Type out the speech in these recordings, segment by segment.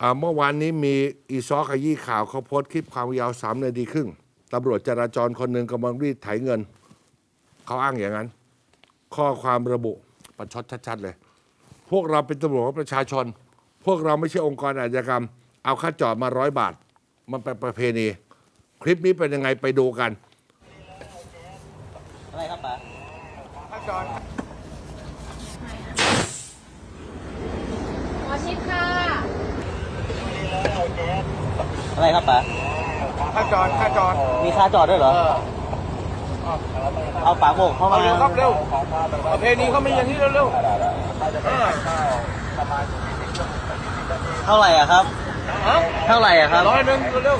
อ่าเมื่อวานนี้มีอีซอขยี้ข่าวเขาโพสต์คลิปความยาวสามนาทีครึ่งตำรวจจราจรคนหนึ่งกำลังรีดไถเงิน เขาอ้างอย่างนั้น ข้อความระบุประชดชัดๆเลย พวกเราเป็นตำรวจของประชาชน พวกเราไม่ใช่องค์กรอาชญากรรม เอาค่าจอดมาร้อยบาท มันเป็นประเพณี คลิปนี้เป็นยังไงไปดูกัน อะไรครับป๋าหมอชิดค่ะ อะไรครับป๋าข้าจอดข้าจอดมีค่าจอดด้วยเหรอ เอาป๋าโบกเข้ามา เอาเร็วครับเร็วประเพณีเขามีอย่างนี้เร็วเร็วเออเท่าไหร่อะครับ ฮะเท่าไหร่อะครับ ร้อยหนึ่งเร็ว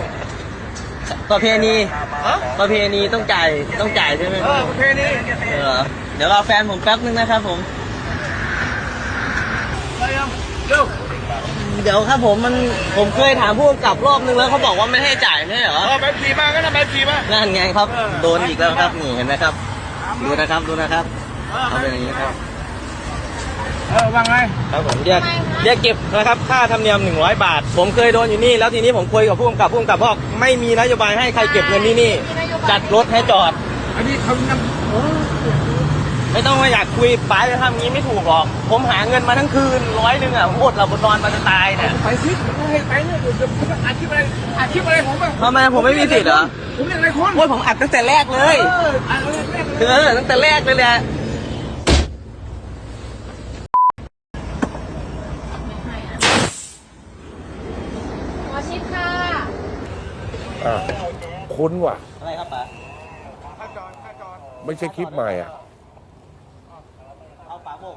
ประเพณีฮะประเพณีต้องจ่ายต้องจ่ายใช่ไหมเออประเพณีเออเดี๋ยวรอแฟนผมแป๊บนึงนะครับผมอะไรยังเร็ว เดี๋ยวครับผมมันผมเคยถามผู้กำกับรอบนึงแล้วเขาบอกว่าไม่ให้จ่ายไม่ใช่เหรอ เออใบขับขี่มาก็นะใบขับขี่มา นั่นไงครับโดนอีกแล้วครับนี่เห็นไหมครับ ดูนะครับดูนะครับเอาเป็นอย่างนี้ครับ เออว่าไงครับผมเรียกเรียกเก็บนะครับค่าธรรมเนียม 100 บาท ผมเคยโดนอยู่นี่ แล้วทีนี้ผมคุยกับผู้กำกับผู้กำกับบอกไม่มีนโยบายให้ใครเก็บเงินที่นี่ จัดรถให้จอด อันนี้เขาน ไม่ต้องมาอยากคุยป้าจะทำงี้ไม่ถูกหรอก ผมหาเงินมาทั้งคืนร้อยหนึ่งอะผมอดหลับบนนอนมาจะตายเนี่ยไปสิไม่ให้ไปเนี่ยเดี๋ยวเดี๋ยวผมอาชีพอะไรอาชีพอะไรผมอะทำไมผมไม่มีสิทธิ์เหรอผมเรียกอะไรคนโอ้ยผมอัดตั้งแต่แรกเลยเอออ่านอะไรแรกเลยเออตั้งแต่แรกเลยแหละหมอชิดค่ะ อ่าคุ้นว่ะอะไรครับป๋าไม่ใช่คลิปใหม่อะ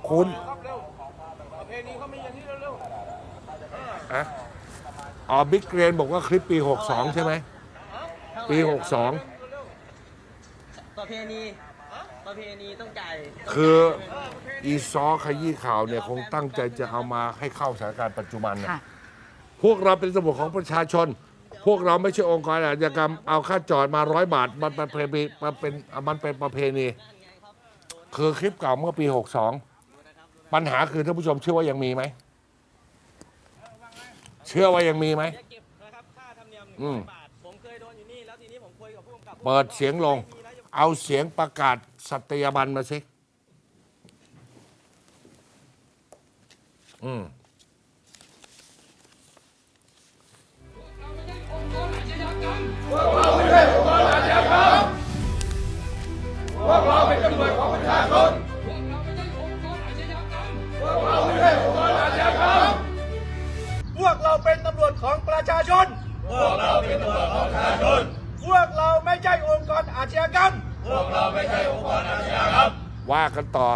คุ้นครับเร็วประเพณีเขามีอย่างนี้เร็วเร็วอะอ๋อบิ๊กเกรนบอกว่าคลิปปี 62 ใช่ไหม ปีประเพณีประเพณีต้องจ่าย62คืออีซอขยี้ข่าวเนี่ยคงตั้งใจจะเอามาให้เข้าสถานการณ์ปัจจุบันนะค่ะ พวกเราเป็นตำรวจของประชาชน พวกเราไม่ใช่องค์กรอาชญากรรมเอาค่าจอดมาร้อยบาท มันเป็นประเพณีมันเป็นมันเป็นประเพณี คือคลิปเก่าเมื่อปี 62 ปัญหาคือท่านผู้ชมเชื่อว่ายังมีไหม เชื่อว่ายังมีไหมเก็บนะครับค่าธรรมเนียมอืม100บาทผมเคยโดนอยู่นี่แล้วทีนี้ผมคุยกับผู้กำกับเปิดเสียงลงเอาเสียงประกาศสัตยาบันมาสิ อืม พ วจของประชาชน พวกเราเป็นตำรวจของประชาชน พวกเราไม่ใช่องค์กรอาชญากรรมว่ากันต่อ